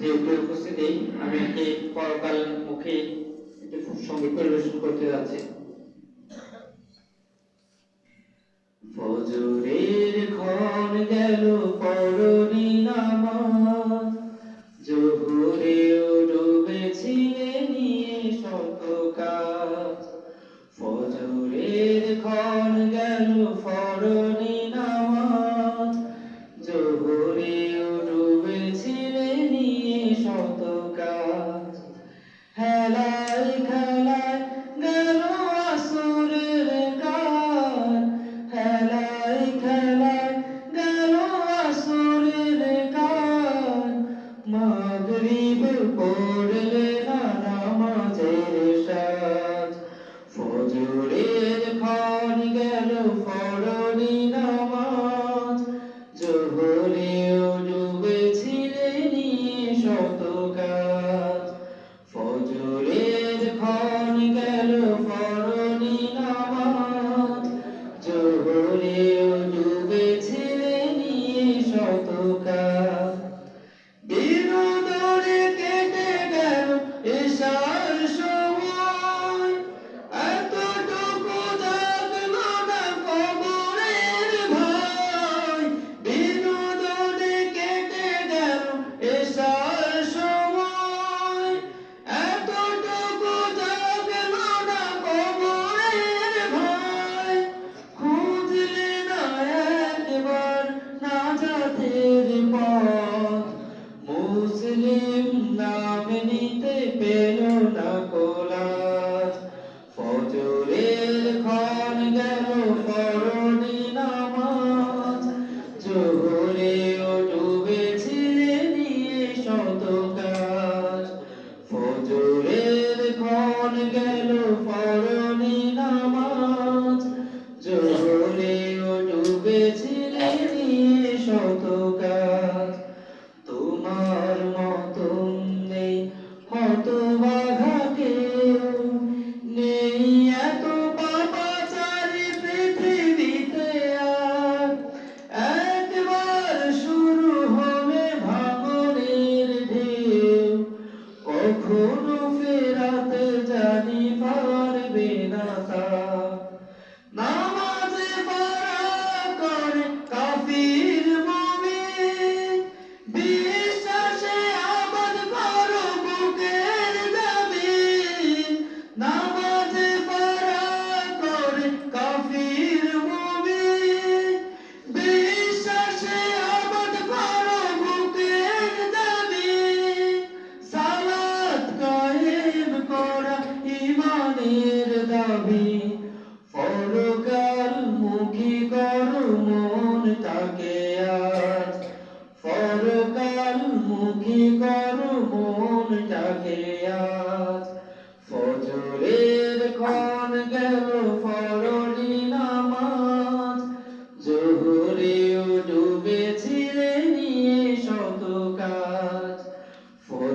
যে উপস্থিতি আমি একটি পরকাল মুখে একটি সংগীত পরিবেশন করতে যাচ্ছি। ফজরের ক্ষণ গেল পরনি জোহরে জোহরেও ডুবেছিলে নিয়ে শত ফজরের ক্ষণ গেল ফরনি la la la.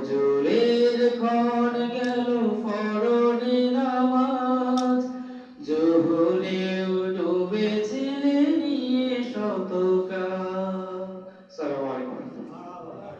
নজরের কর